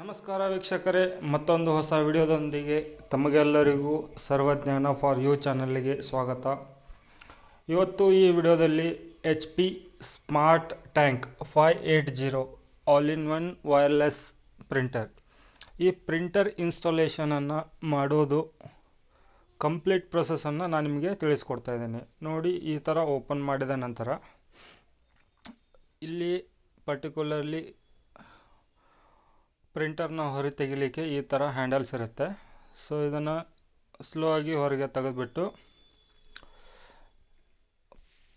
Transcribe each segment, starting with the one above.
ನಮಸ್ಕಾರ ವೀಕ್ಷಕರೇ, ಮತ್ತೊಂದು ಹೊಸ ವಿಡಿಯೋದೊಂದಿಗೆ ತಮಗೆಲ್ಲರಿಗೂ ಸರ್ವಜ್ಞಾನ ಫಾರ್ ಯು ಚಾನಲ್ಗೆ ಸ್ವಾಗತ. ಇವತ್ತು ಈ ವಿಡಿಯೋದಲ್ಲಿ H P smart tank five eight zero all in one wireless printer ಈ ಪ್ರಿಂಟರ್ ಇನ್ಸ್ಟಾಲೇಷನನ್ನು ಮಾಡೋದು ಕಂಪ್ಲೀಟ್ ಪ್ರೊಸೆಸನ್ನು ನಾನು ನಿಮಗೆ ತಿಳಿಸ್ಕೊಡ್ತಾ ಇದ್ದೀನಿ. ನೋಡಿ, ಈ ಥರ ಓಪನ್ ಮಾಡಿದ ನಂತರ ಇಲ್ಲಿ ಪರ್ಟಿಕ್ಯುಲರ್ಲಿ ಪ್ರಿಂಟರ್ನ ಹೊರಗೆ ತೆಗಿಲಿಕ್ಕೆ ಈ ಥರ ಹ್ಯಾಂಡಲ್ಸ್ ಇರುತ್ತೆ. ಸೊ ಇದನ್ನು ಸ್ಲೋ ಆಗಿ ಹೊರಗೆ ತೆಗೆದುಬಿಟ್ಟು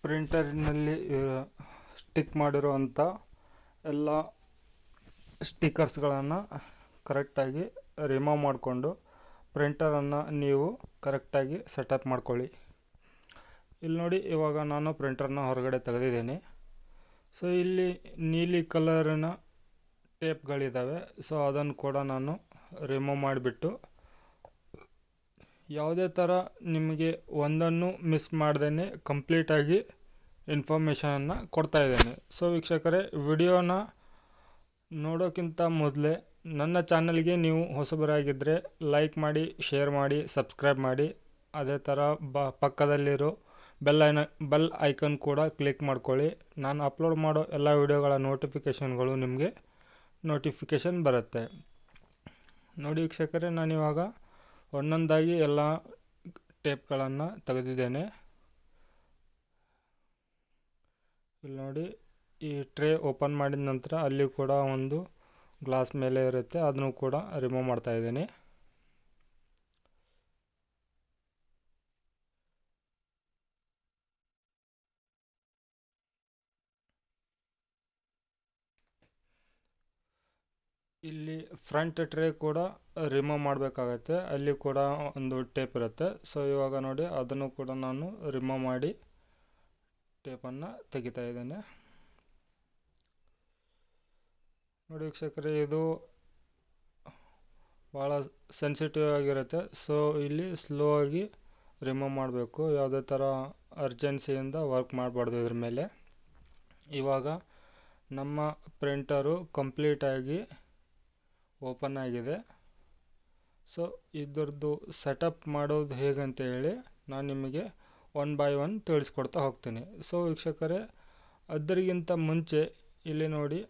ಪ್ರಿಂಟರ್ನಲ್ಲಿ ಸ್ಟಿಕ್ ಮಾಡಿರುವಂಥ ಎಲ್ಲ ಸ್ಟಿಕ್ಕರ್ಸ್ಗಳನ್ನು ಕರೆಕ್ಟಾಗಿ ರಿಮೂವ್ ಮಾಡಿಕೊಂಡು ಪ್ರಿಂಟರನ್ನು ನೀವು ಕರೆಕ್ಟಾಗಿ ಸೆಟಪ್ ಮಾಡ್ಕೊಳ್ಳಿ. ಇಲ್ಲಿ ನೋಡಿ, ಇವಾಗ ನಾನು ಪ್ರಿಂಟರ್ನ ಹೊರಗಡೆ ತೆಗೆದಿದ್ದೀನಿ. ಸೊ ಇಲ್ಲಿ ನೀಲಿ ಕಲರಿನ ಟೇಪ್ಗಳಿದ್ದಾವೆ ಸೊ ಅದನ್ನು ಕೂಡ ನಾನು ರಿಮೂವ್ ಮಾಡಿಬಿಟ್ಟು ಯಾವುದೇ ಥರ ನಿಮಗೆ ಒಂದನ್ನು ಮಿಸ್ ಮಾಡ್ದೇ ಕಂಪ್ಲೀಟಾಗಿ ಇನ್ಫಾರ್ಮೇಷನನ್ನು ಕೊಡ್ತಾ ಇದ್ದೇನೆ. ಸೊ ವೀಕ್ಷಕರೇ, ವಿಡಿಯೋನ ನೋಡೋಕ್ಕಿಂತ ಮೊದಲೇ ನನ್ನ ಚಾನಲ್ಗೆ ನೀವು ಹೊಸಬರಾಗಿದ್ದರೆ ಲೈಕ್ ಮಾಡಿ ಶೇರ್ ಮಾಡಿ ಸಬ್ಸ್ಕ್ರೈಬ್ ಮಾಡಿ. ಅದೇ ಥರ ಬ, ಪಕ್ಕದಲ್ಲಿರೋ ಬೆಲ್ ಐನ ಬೆಲ್ ಐಕನ್ ಕೂಡ ಕ್ಲಿಕ್ ಮಾಡ್ಕೊಳ್ಳಿ. ನಾನು ಅಪ್ಲೋಡ್ ಮಾಡೋ ಎಲ್ಲ ವಿಡಿಯೋಗಳ ನೋಟಿಫಿಕೇಷನ್ಗಳು ನಿಮಗೆ ನೋಟಿಫಿಕೇಷನ್ ಬರುತ್ತೆ. ನೋಡಿ ವೀಕ್ಷಕರೇ ನಾನಿವಾಗ ಒಂದೊಂದಾಗಿ ಎಲ್ಲ ಟೇಪ್ಗಳನ್ನು ತೆಗೆದಿದ್ದೇನೆ. ಇಲ್ಲಿ ನೋಡಿ, ಈ ಟ್ರೇ ಓಪನ್ ಮಾಡಿದ ನಂತರ ಅಲ್ಲಿ ಕೂಡ ಒಂದು ಗ್ಲಾಸ್ ಮೇಲೆ ಇರುತ್ತೆ. ಅದನ್ನು ಕೂಡ ರಿಮೂವ್ ಮಾಡ್ತಾ ಇದ್ದೀನಿ. ಇಲ್ಲಿ ಫ್ರಂಟ್ ಟ್ರೇ ಕೂಡ ರಿಮೂವ್ ಮಾಡಬೇಕಾಗತ್ತೆ. ಅಲ್ಲಿ ಕೂಡ ಒಂದು ಟೇಪ್ ಇರುತ್ತೆ. ಸೊ ಇವಾಗ ನೋಡಿ, ಅದನ್ನು ಕೂಡ ನಾನು ರಿಮೂವ್ ಮಾಡಿ ಟೇಪನ್ನು ತೆಗಿತಾ ಇದ್ದೇನೆ. ನೋಡಿ ವೀಕ್ಷಕರೇ, ಇದು ಭಾಳ ಸೆನ್ಸಿಟಿವ್ ಆಗಿರುತ್ತೆ. ಸೊ ಇಲ್ಲಿ ಸ್ಲೋ ಆಗಿ ರಿಮೂವ್ ಮಾಡಬೇಕು. ಯಾವುದೇ ಥರ ಅರ್ಜೆನ್ಸಿಯಿಂದ ವರ್ಕ್ ಮಾಡಬಾರ್ದು ಇದ್ರ ಮೇಲೆ. ಇವಾಗ ನಮ್ಮ ಪ್ರಿಂಟರು ಕಂಪ್ಲೀಟಾಗಿ ಓಪನ್ ಆಗಿದೆ. ಸೊ ಇದರದ್ದು ಸೆಟಪ್ ಮಾಡೋದು ಹೇಗಂತ ಹೇಳಿ ನಾನು ನಿಮಗೆ ಒನ್ ಬೈ ಒನ್ ತಿಳಿಸ್ಕೊಡ್ತಾ ಹೋಗ್ತೀನಿ. ಸೊ ವೀಕ್ಷಕರೇ, ಅದರಿಗಿಂತ ಮುಂಚೆ ಇಲ್ಲಿ ನೋಡಿ,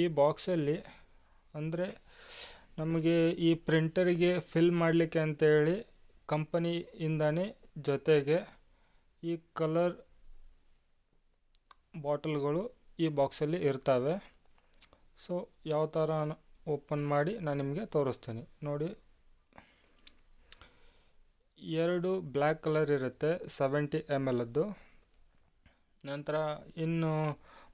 ಈ ಬಾಕ್ಸಲ್ಲಿ ಅಂದರೆ ನಮಗೆ ಈ ಪ್ರಿಂಟರಿಗೆ ಫಿಲ್ ಮಾಡಲಿಕ್ಕೆ ಅಂತೇಳಿ ಕಂಪನಿಯಿಂದನೇ ಜೊತೆಗೆ ಈ ಕಲರ್ ಬಾಟಲ್ಗಳು ಈ ಬಾಕ್ಸಲ್ಲಿ ಇರ್ತವೆ. ಸೊ ಯಾವ ಥರ ಓಪನ್ ಮಾಡಿ ನಾನು ನಿಮಗೆ ತೋರಿಸ್ತೀನಿ. ನೋಡಿ. ಎರಡು ಬ್ಲ್ಯಾಕ್ ಕಲರ್ ಇರುತ್ತೆ, ಸೆವೆಂಟಿ ಎಂ ಎಲ್ದು ನಂತರ ಇನ್ನು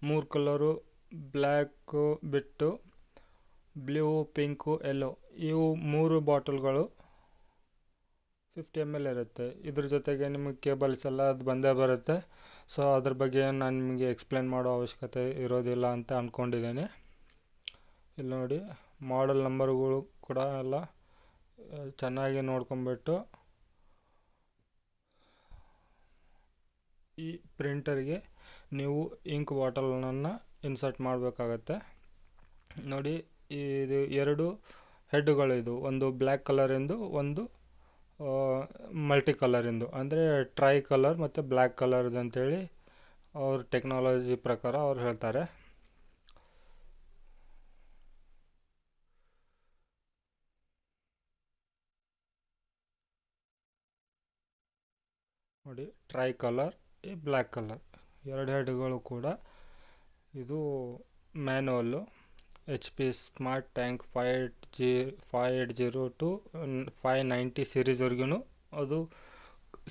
ಮೂರು ಕಲರು, ಬ್ಲ್ಯಾಕು ಬಿಟ್ಟು, ಬ್ಲೂ, ಪಿಂಕು, ಎಲ್ಲೋ. ಇವು ಮೂರು ಬಾಟಲ್ಗಳು ಫಿಫ್ಟಿ ಎಂ ಎಲ್ ಇರುತ್ತೆ. ಇದ್ರ ಜೊತೆಗೆ ನಿಮಗೆ ಕೇಬಲ್ಸ್ ಎಲ್ಲ ಅದು ಬಂದೇ ಬರುತ್ತೆ. ಸೊ, ಅದ್ರ ಬಗ್ಗೆ ನಾನು ನಿಮಗೆ ಎಕ್ಸ್ಪ್ಲೇನ್ ಮಾಡೋ ಅವಶ್ಯಕತೆ ಇರೋದಿಲ್ಲ ಅಂತ ಅಂದ್ಕೊಂಡಿದ್ದೀನಿ ಇಲ್ಲಿ ನೋಡಿ. ಮಾಡೆಲ್ ನಂಬರ್ಗಳು ಕೂಡ ಎಲ್ಲ ಚೆನ್ನಾಗಿ ನೋಡ್ಕೊಂಬಿಟ್ಟು ಈ ಪ್ರಿಂಟರ್ಗೆ ನೀವು ಇಂಕ್ ಬಾಟಲನ್ನು ಇನ್ಸರ್ಟ್ ಮಾಡಬೇಕಾಗತ್ತೆ. ನೋಡಿ, ಇದು ಎರಡು ಹೆಡ್ಗಳಿದು ಒಂದು ಬ್ಲ್ಯಾಕ್ ಕಲರಿಂದು ಒಂದು ಮಲ್ಟಿ ಕಲರಿಂದು ಅಂದರೆ ಟ್ರೈ ಕಲರ್ ಮತ್ತು ಬ್ಲ್ಯಾಕ್ ಕಲರ್ದು ಅಂತೇಳಿ ಅವ್ರ ಟೆಕ್ನಾಲಜಿ ಪ್ರಕಾರ ಅವ್ರು ಹೇಳ್ತಾರೆ. ನೋಡಿ ಟ್ರೈ ಕಲರ್ ಈ ಬ್ಲ್ಯಾಕ್ ಕಲರ್ ಎರಡು ಹೆಡ್ಗಳು ಕೂಡ ಇದು manual H P smart tank five eight G five eight zero two five ninety ಸೀರೀಸ್ವರೆಗೂ ಅದು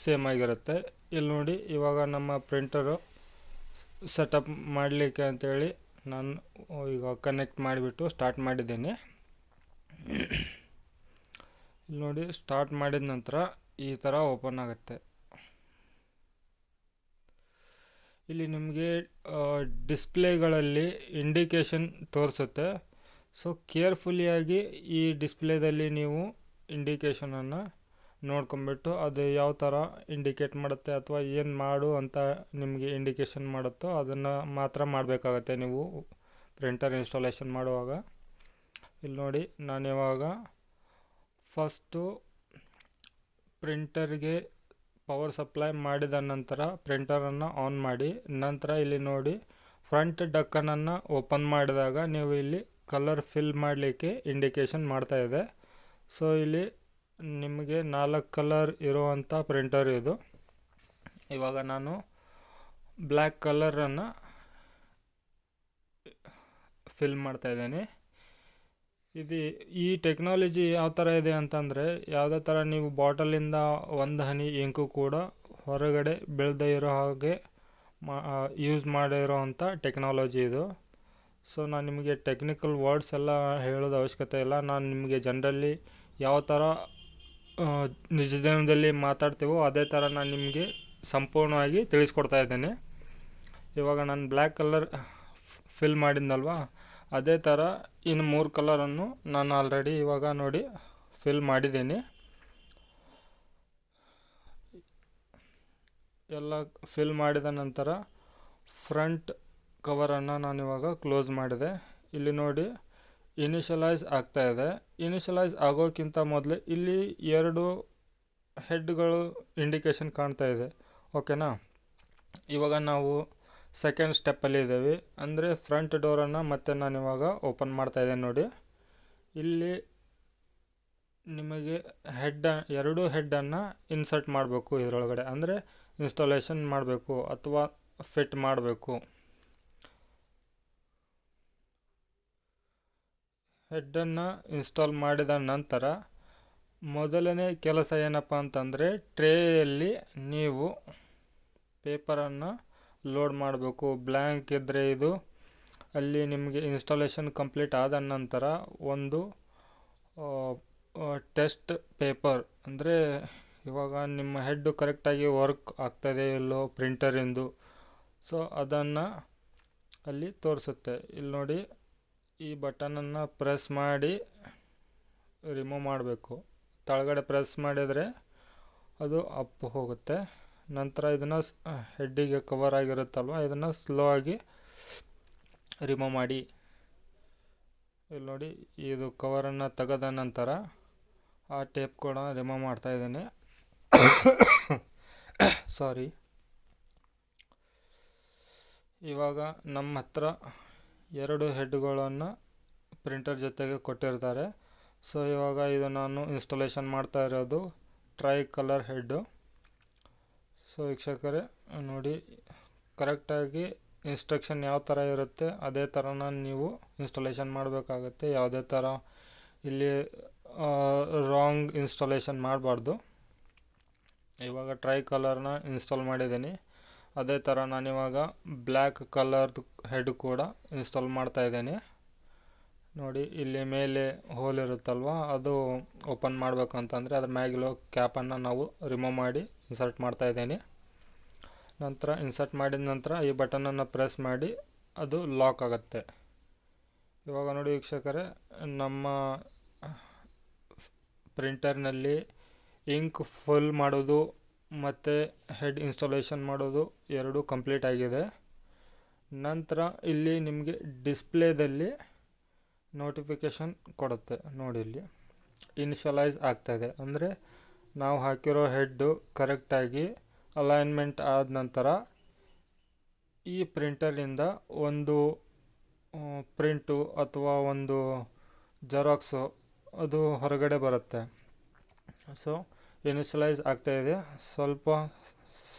ಸೇಮ್ ಆಗಿರುತ್ತೆ. ಇಲ್ಲಿ ನೋಡಿ, ಇವಾಗ ನಮ್ಮ ಪ್ರಿಂಟರು ಸೆಟಪ್ ಮಾಡಲಿಕ್ಕೆ ಅಂತೇಳಿ ನಾನು ಈಗ ಕನೆಕ್ಟ್ ಮಾಡಿಬಿಟ್ಟು ಸ್ಟಾರ್ಟ್ ಮಾಡಿದ್ದೀನಿ. ಇಲ್ಲಿ ನೋಡಿ ಸ್ಟಾರ್ಟ್ ಮಾಡಿದ ನಂತರ ಈ ಥರ ಓಪನ್ ಆಗುತ್ತೆ. ಇಲ್ಲಿ ನಿಮಗೆ ಡಿಸ್ಪ್ಲೇಗಳಲ್ಲಿ ಇಂಡಿಕೇಶನ್ ತೋರಿಸುತ್ತೆ. ಸೊ ಕೇರ್ಫುಲ್ಲಿಯಾಗಿ ಈ ಡಿಸ್ಪ್ಲೇದಲ್ಲಿ ನೀವು ಇಂಡಿಕೇಶನನ್ನು ನೋಡ್ಕೊಂಬಿಟ್ಟು ಅದು ಯಾವ ಥರ ಇಂಡಿಕೇಟ್ ಮಾಡುತ್ತೆ ಅಥವಾ ಏನು ಮಾಡು ಅಂತ ನಿಮಗೆ ಇಂಡಿಕೇಶನ್ ಮಾಡುತ್ತೋ ಅದನ್ನು ಮಾತ್ರ ಮಾಡಬೇಕಾಗತ್ತೆ ನೀವು ಪ್ರಿಂಟರ್ ಇನ್ಸ್ಟಾಲೇಷನ್ ಮಾಡುವಾಗ. ಇಲ್ಲಿ ನೋಡಿ ನಾನು ನಾನಿವಾಗ ಫಸ್ಟು ಪ್ರಿಂಟರ್ಗೆ ಪವರ್ ಸಪ್ಲೈ ಮಾಡಿದ ನಂತರ ಪ್ರಿಂಟರನ್ನು ಆನ್ ಮಾಡಿ, ನಂತರ ಇಲ್ಲಿ ನೋಡಿ ಫ್ರಂಟ್ ಡಕ್ಕನನ್ನು ಓಪನ್ ಮಾಡಿದಾಗ ನೀವು ಇಲ್ಲಿ ಕಲರ್ ಫಿಲ್ ಮಾಡಲಿಕ್ಕೆ ಇಂಡಿಕೇಶನ್ ಮಾಡ್ತಾ ಇದೆ. ಸೊ ಇಲ್ಲಿ ನಿಮಗೆ ನಾಲ್ಕು ಕಲರ್ ಇರುವಂಥ ಪ್ರಿಂಟರ್ ಇದು. ಇವಾಗ ನಾನು ಬ್ಲ್ಯಾಕ್ ಕಲರನ್ನು ಫಿಲ್ ಮಾಡ್ತಾ ಇದ್ದೇನೆ. ಇದು ಈ ಟೆಕ್ನಾಲಜಿ ಯಾವ ಥರ ಇದೆ ಅಂತಂದರೆ, ಯಾವುದೇ ಥರ ನೀವು ಬಾಟಲಿಂದ ಒಂದು ಹನಿ ಇಂಕು ಕೂಡ ಹೊರಗಡೆ ಬೀಳದೇ ಇರೋ ಹಾಗೆ ಮಾ ಯೂಸ್ ಮಾಡಿರೋವಂಥ ಟೆಕ್ನಾಲಜಿ ಇದು. ಸೊ ನಾನು ನಿಮಗೆ ಟೆಕ್ನಿಕಲ್ ವರ್ಡ್ಸ್ ಎಲ್ಲ ಹೇಳೋದು ಅವಶ್ಯಕತೆ ಇಲ್ಲ. ನಾನು ನಿಮಗೆ ಜನರಲ್ಲಿ ಯಾವ ಥರ ನಿಜ ಜೀವನದಲ್ಲಿ ಮಾತಾಡ್ತೀವೋ ಅದೇ ಥರ ನಾನು ನಿಮಗೆ ಸಂಪೂರ್ಣವಾಗಿ ತಿಳಿಸ್ಕೊಡ್ತಾ ಇದ್ದೇನೆ. ಇವಾಗ ನಾನು ಬ್ಲ್ಯಾಕ್ ಕಲರ್ ಫಿಲ್ ಮಾಡಿದ್ನಲ್ವಾ? ಅದೇ ಥರ ಇನ್ನು ಮೂರು ಕಲರನ್ನು ನಾನು ಆಲ್ರೆಡಿ ಇವಾಗ ನೋಡಿ ಫಿಲ್ ಮಾಡಿದ್ದೀನಿ. ಎಲ್ಲ ಫಿಲ್ ಮಾಡಿದ ನಂತರ ಫ್ರಂಟ್ ಕವರನ್ನು ನಾನಿವಾಗ ಕ್ಲೋಸ್ ಮಾಡಿದೆ. ಇಲ್ಲಿ ನೋಡಿ ಇನಿಷಲೈಸ್ ಆಗ್ತಾ ಇದೆ. ಇನಿಷಲೈಸ್ ಆಗೋಕ್ಕಿಂತ ಮೊದಲೇ ಇಲ್ಲಿ ಎರಡು ಹೆಡ್ಗಳು ಇಂಡಿಕೇಶನ್ ಕಾಣ್ತಾ ಇದೆ. ಓಕೆನಾ ಇವಾಗ ನಾವು ಸೆಕೆಂಡ್ ಸ್ಟೆಪ್ಪಲ್ಲಿ ಇದ್ದೀವಿ. ಅಂದರೆ ಫ್ರಂಟ್ ಡೋರನ್ನು ಮತ್ತೆ ನಾನು ಇವಾಗ ಓಪನ್ ಮಾಡ್ತಾ ಇದ್ದೇನೆ ನೋಡಿ. ಇಲ್ಲಿ ನಿಮಗೆ ಹೆಡ್ ಎರಡು ಹೆಡ್ಡನ್ನು ಇನ್ಸರ್ಟ್ ಮಾಡಬೇಕು ಇದರೊಳಗಡೆ. ಅಂದರೆ ಇನ್ಸ್ಟಾಲೇಷನ್ ಮಾಡಬೇಕು ಅಥವಾ ಫಿಟ್ ಮಾಡಬೇಕು. ಹೆಡ್ಡನ್ನು ಇನ್ಸ್ಟಾಲ್ ಮಾಡಿದ ನಂತರ ಮೊದಲನೇ ಕೆಲಸ ಏನಪ್ಪ ಅಂತಂದರೆ ಟ್ರೇಯಲ್ಲಿ ನೀವು ಪೇಪರನ್ನು ಲೋಡ್ ಮಾಡಬೇಕು. ಬ್ಲ್ಯಾಂಕ್ ಇದ್ದರೆ ಇದು. ಅಲ್ಲಿ ನಿಮಗೆ ಇನ್ಸ್ಟಾಲೇಷನ್ ಕಂಪ್ಲೀಟ್ ಆದ ನಂತರ ಒಂದು ಟೆಸ್ಟ್ ಪೇಪರ್. ಅಂದರೆ ಇವಾಗ ನಿಮ್ಮ ಹೆಡ್ಡು ಕರೆಕ್ಟಾಗಿ ವರ್ಕ್ ಆಗ್ತದೆ ಇಲ್ಲೋ ಪ್ರಿಂಟರಿಂದು ಸೊ, ಅದನ್ನು ಅಲ್ಲಿ ತೋರಿಸುತ್ತೆ. ಇಲ್ಲಿ ನೋಡಿ, ಈ ಬಟನನ್ನು ಪ್ರೆಸ್ ಮಾಡಿ ರಿಮೂವ್ ಮಾಡಬೇಕು. ತಳಗಡೆ ಪ್ರೆಸ್ ಮಾಡಿದರೆ ಅದು ಅಪ್ ಹೋಗುತ್ತೆ. ನಂತರ ಇದನ್ನು ಹೆಡ್ಡಿಗೆ ಕವರ್ ಆಗಿರುತ್ತಲ್ವ? ಇದನ್ನು ಸ್ಲೋ ಆಗಿ ರಿಮೂವ್ ಮಾಡಿ. ಇಲ್ಲಿ ನೋಡಿ, ಇದು ಕವರನ್ನು ತೆಗೆದ ನಂತರ ಆ ಟೇಪ್ ಕೂಡ ರಿಮೂವ್ ಮಾಡ್ತಾ ಇದ್ದೀನಿ. ಸಾರಿ ಇವಾಗ ನಮ್ಮ ಹತ್ರ ಎರಡು ಹೆಡ್ಗಳನ್ನು ಪ್ರಿಂಟರ್ ಜೊತೆಗೆ ಕೊಟ್ಟಿರ್ತಾರೆ. ಸೊ ಇವಾಗ ಇದು ನಾನು ಇನ್ಸ್ಟಾಲೇಷನ್ ಮಾಡ್ತಾ ಇರೋದು ಟ್ರೈ ಕಲರ್ ಹೆಡ್ಡು ಸೊ ವೀಕ್ಷಕರೇ, ನೋಡಿ, ಕರೆಕ್ಟಾಗಿ ಇನ್ಸ್ಟ್ರಕ್ಷನ್ ಯಾವ ಥರ ಇರುತ್ತೆ, ಅದೇ ಥರನ ನೀವು ಇನ್ಸ್ಟಾಲೇಷನ್ ಮಾಡಬೇಕಾಗತ್ತೆ. ಯಾವುದೇ ಥರ ಇಲ್ಲಿ ರಾಂಗ್ ಇನ್ಸ್ಟಾಲೇಷನ್ ಮಾಡಬಾರ್ದು. ಇವಾಗ ಟ್ರೈ ಕಲರ್ನ ಇನ್ಸ್ಟಾಲ್ ಮಾಡಿದ್ದೀನಿ. ಅದೇ ಥರ ನಾನಿವಾಗ ಬ್ಲ್ಯಾಕ್ ಕಲರ್ದು ಹೆಡ್ ಕೂಡ ಇನ್ಸ್ಟಾಲ್ ಮಾಡ್ತಾ ಇದ್ದೇನೆ. ನೋಡಿ, ಇಲ್ಲಿ ಮೇಲೆ ಹೋಲ್ ಇರುತ್ತಲ್ವ, ಅದು ಓಪನ್ ಮಾಡಬೇಕು ಅಂತಂದರೆ ಅದ್ರ ಮ್ಯಾಗಿರೋ ಕ್ಯಾಪನ್ನು ನಾವು ರಿಮೂವ್ ಮಾಡಿ ಇನ್ಸರ್ಟ್ ಮಾಡ್ತಾ ಇದ್ದೀನಿ. ನಂತರ ಇನ್ಸರ್ಟ್ ಮಾಡಿದ ನಂತರ ಈ ಬಟನನ್ನು ಪ್ರೆಸ್ ಮಾಡಿ ಅದು ಲಾಕ್ ಆಗುತ್ತೆ. ಇವಾಗ ನೋಡಿ ವೀಕ್ಷಕರೇ, ನಮ್ಮ ಪ್ರಿಂಟರ್ನಲ್ಲಿ ಇಂಕ್ ಫುಲ್ ಮಾಡೋದು ಮತ್ತು ಹೆಡ್ ಇನ್ಸ್ಟಾಲೇಷನ್ ಮಾಡೋದು ಎರಡೂ ಕಂಪ್ಲೀಟ್ ಆಗಿದೆ. ನಂತರ ಇಲ್ಲಿ ನಿಮಗೆ ಡಿಸ್ಪ್ಲೇದಲ್ಲಿ ನೋಟಿಫಿಕೇಷನ್ ಕೊಡುತ್ತೆ ನೋಡಿ ಇಲ್ಲಿ. ಇನಿಷಲೈಸ್ ಆಗ್ತಾಯಿದೆ. ಅಂದರೆ ನಾವು ಹಾಕಿರೋ ಹೆಡ್ಡು ಕರೆಕ್ಟಾಗಿ ಅಲೈನ್ಮೆಂಟ್ ಆದ ನಂತರ ಈ ಪ್ರಿಂಟರಿಂದ ಒಂದು ಪ್ರಿಂಟು ಅಥವಾ ಒಂದು ಜೆರಾಕ್ಸು ಅದು ಹೊರಗಡೆ ಬರುತ್ತೆ. ಸೊ ಇನಿಷಲೈಸ್ ಆಗ್ತಾಯಿದೆ. ಸ್ವಲ್ಪ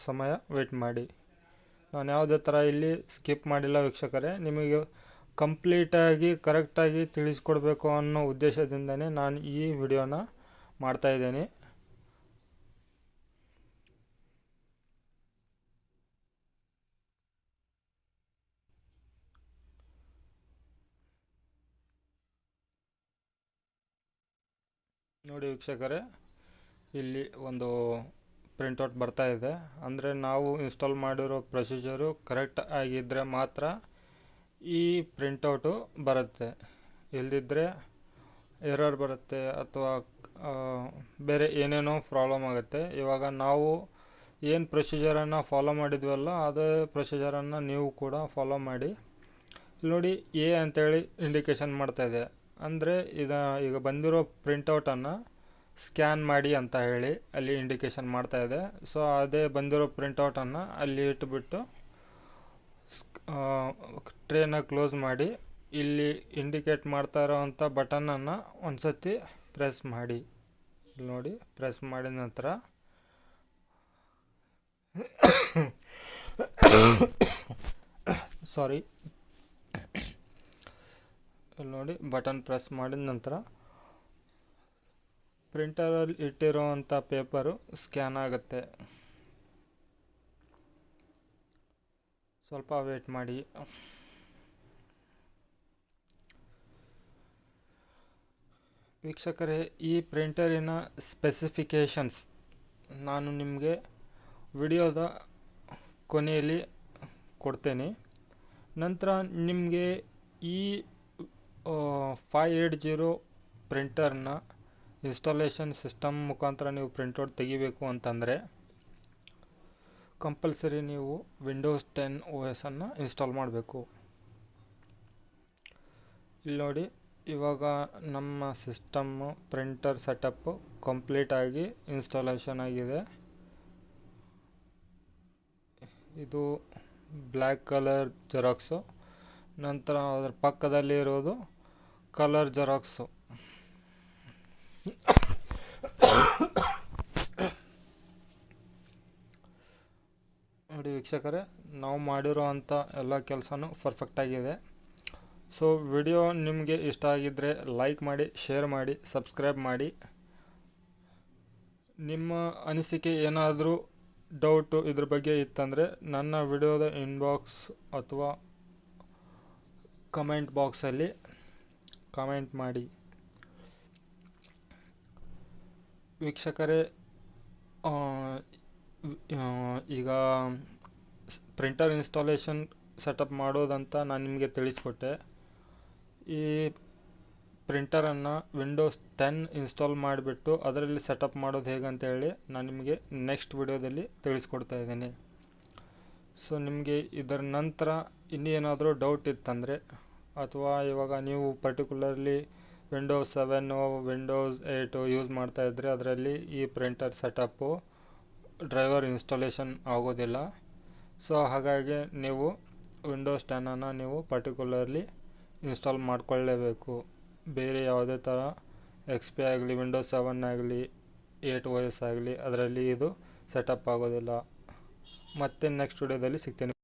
ಸಮಯ ವೆಯ್ಟ್ ಮಾಡಿ. ನಾನು ಯಾವುದೇ ಥರ ಇಲ್ಲಿ ಸ್ಕಿಪ್ ಮಾಡಿಲ್ಲ ವೀಕ್ಷಕರೇ. ನಿಮಗೆ ಕಂಪ್ಲೀಟಾಗಿ, ಕರೆಕ್ಟಾಗಿ ತಿಳಿಸ್ಕೊಡ್ಬೇಕು ಅನ್ನೋ ಉದ್ದೇಶದಿಂದನೇ ನಾನು ಈ ವಿಡಿಯೋನ ಮಾಡ್ತಾಯಿದ್ದೀನಿ ನೋಡಿ ವೀಕ್ಷಕರೇ, ಇಲ್ಲಿ ಒಂದು ಪ್ರಿಂಟೌಟ್ ಬರ್ತಾ ಇದೆ. ಅಂದರೆ ನಾವು ಇನ್ಸ್ಟಾಲ್ ಮಾಡಿರೋ ಪ್ರೊಸೀಜರು ಕರೆಕ್ಟ್ ಆಗಿದ್ದರೆ ಮಾತ್ರ ಈ ಪ್ರಿಂಟೌಟು ಬರುತ್ತೆ. ಇಲ್ಲದಿದ್ದರೆ ಎರರ್ ಬರುತ್ತೆ ಅಥವಾ ಬೇರೆ ಏನೇನೋ ಪ್ರಾಬ್ಲಮ್ ಆಗುತ್ತೆ. ಇವಾಗ ನಾವು ಏನು ಪ್ರೊಸೀಜರನ್ನು ಫಾಲೋ ಮಾಡಿದ್ವಲ್ಲ, ಅದೇ ಪ್ರೊಸೀಜರನ್ನು ನೀವು ಕೂಡ ಫಾಲೋ ಮಾಡಿ. ನೋಡಿ ಎ ಅಂತೇಳಿ ಇಂಡಿಕೇಶನ್ ಮಾಡ್ತಾ ಇದೆ. ಅಂದರೆ ಇದ, ಈಗ ಬಂದಿರೋ ಪ್ರಿಂಟೌಟನ್ನು ಸ್ಕ್ಯಾನ್ ಮಾಡಿ ಅಂತ ಹೇಳಿ ಅಲ್ಲಿ ಇಂಡಿಕೇಶನ್ ಮಾಡ್ತಾ ಇದೆ. ಸೊ ಅದೇ ಬಂದಿರೋ ಪ್ರಿಂಟೌಟನ್ನು ಅಲ್ಲಿ ಇಟ್ಬಿಟ್ಟು ಟ್ರೇನ ಕ್ಲೋಸ್ ಮಾಡಿ, ಇಲ್ಲಿ ಇಂಡಿಕೇಟ್ ಮಾಡ್ತಾ ಇರೋವಂಥ ಬಟನನ್ನು ಒಂದು ಸತಿ ಪ್ರೆಸ್ ಮಾಡಿ. ಇಲ್ಲಿ ನೋಡಿ ಪ್ರೆಸ್ ಮಾಡಿದ ನಂತರ ಸಾರಿ ಇಲ್ಲಿ ನೋಡಿ ಬಟನ್ ಪ್ರೆಸ್ ಮಾಡಿದ ನಂತರ ಪ್ರಿಂಟರಲ್ಲಿ ಇಟ್ಟಿರೋವಂಥ ಪೇಪರು ಸ್ಕ್ಯಾನ್ ಆಗುತ್ತೆ. ಸ್ವಲ್ಪ ವೇಟ್ ಮಾಡಿ. ವೀಕ್ಷಕರೇ, ಈ ಪ್ರಿಂಟರಿನ ಸ್ಪೆಸಿಫಿಕೇಷನ್ಸ್ ನಾನು ನಿಮಗೆ ವಿಡಿಯೋದ ಕೊನೆಯಲ್ಲಿ ಕೊಡ್ತೇನೆ. ನಂತರ ನಿಮಗೆ ಈ ಫೈ ಏಟ್ ಜೀರೋ ಪ್ರಿಂಟರ್ನ ಇನ್ಸ್ಟಾಲೇಷನ್ ಸಿಸ್ಟಮ್ ಮುಖಾಂತರ ನೀವು ಪ್ರಿಂಟೌಟ್ ತೆಗಿಬೇಕು ಅಂತಂದರೆ ಕಂಪಲ್ಸರಿ ನೀವು ವಿಂಡೋಸ್ ಟೆನ್ ಓ ಎಸನ್ನು ಇನ್ಸ್ಟಾಲ್ ಮಾಡಬೇಕು. ಇಲ್ಲಿ ನೋಡಿ, ಇವಾಗ ನಮ್ಮ ಸಿಸ್ಟಮ್ಮು ಪ್ರಿಂಟರ್ ಸೆಟಪ್ಪು ಕಂಪ್ಲೀಟಾಗಿ ಇನ್ಸ್ಟಾಲೇಷನ್ ಆಗಿದೆ. ಇದು ಬ್ಲ್ಯಾಕ್ ಕಲರ್ ಜೆರಾಕ್ಸು ನಂತರ ಅದರ ಪಕ್ಕದಲ್ಲಿ ಇರೋದು ಕಲರ್ ಜೆರಾಕ್ಸು ನೋಡಿ ವೀಕ್ಷಕರೇ, ನಾವು ಮಾಡಿರೋ ಅಂಥ ಎಲ್ಲ ಕೆಲಸನೂ ಪರ್ಫೆಕ್ಟಾಗಿದೆ ಸೊ ವಿಡಿಯೋ ನಿಮಗೆ ಇಷ್ಟ ಆಗಿದ್ದರೆ ಲೈಕ್ ಮಾಡಿ ಶೇರ್ ಮಾಡಿ ಸಬ್ಸ್ಕ್ರೈಬ್ ಮಾಡಿ. ನಿಮ್ಮ ಅನಿಸಿಕೆ ಏನಾದರೂ ಡೌಟು ಇದ್ರ ಬಗ್ಗೆ ಇತ್ತಂದರೆ ನನ್ನ ವಿಡಿಯೋದ ಇನ್ಬಾಕ್ಸ್ ಅಥವಾ ಕಮೆಂಟ್ ಬಾಕ್ಸಲ್ಲಿ ಕಮೆಂಟ್ ಮಾಡಿ. ವೀಕ್ಷಕರೇ ಈಗ ಪ್ರಿಂಟರ್ ಇನ್ಸ್ಟಾಲೇಷನ್ ಸೆಟಪ್ ಮಾಡೋದಂತ ನಾನು ನಿಮಗೆ ತಿಳಿಸ್ಕೊಟ್ಟೆ. ಈ ಪ್ರಿಂಟರನ್ನು ವಿಂಡೋಸ್ ಟೆನ್ ಇನ್ಸ್ಟಾಲ್ ಮಾಡಿಬಿಟ್ಟು ಅದರಲ್ಲಿ ಸೆಟಪ್ ಮಾಡೋದು ಹೇಗೆ ಹೇಳಿ ನಾನು ನಿಮಗೆ ನೆಕ್ಸ್ಟ್ ವಿಡಿಯೋದಲ್ಲಿ ತಿಳಿಸ್ಕೊಡ್ತಾ ಇದ್ದೀನಿ. ಸೊ ನಿಮಗೆ ಇದರ ನಂತರ ಇನ್ನೇನಾದರೂ ಡೌಟ್ ಇತ್ತಂದರೆ, ಅಥವಾ ಇವಾಗ ನೀವು particularly Windows seven Windows eight use ಮಾಡ್ತಾಯಿದ್ರೆ ಅದರಲ್ಲಿ ಈ ಪ್ರಿಂಟರ್ ಸೆಟಪ್ಪು ಡ್ರೈವರ್ ಇನ್ಸ್ಟಾಲೇಷನ್ ಆಗೋದಿಲ್ಲ. ಸೊ ಹಾಗಾಗಿ ನೀವು ವಿಂಡೋಸ್ ಟೆನ್ನನ್ನು ನೀವು ಪರ್ಟಿಕ್ಯುಲರ್ಲಿ ಇನ್ಸ್ಟಾಲ್ ಮಾಡಿಕೊಳ್ಳೇಬೇಕು. ಬೇರೆ ಯಾವುದೇ ಥರ ಎಕ್ಸ್ ಪಿ ಆಗಲಿ ವಿಂಡೋಸ್ ಸೆವೆನ್ ಆಗಲಿ ಏಟ್ ಓ ಎಸ್ ಆಗಲಿ, ಅದರಲ್ಲಿ ಇದು ಸೆಟಪ್ ಆಗೋದಿಲ್ಲ. ಮತ್ತೆ ನೆಕ್ಸ್ಟ್ ವಿಡಿಯೋದಲ್ಲಿ ಸಿಗ್ತೀನಿ.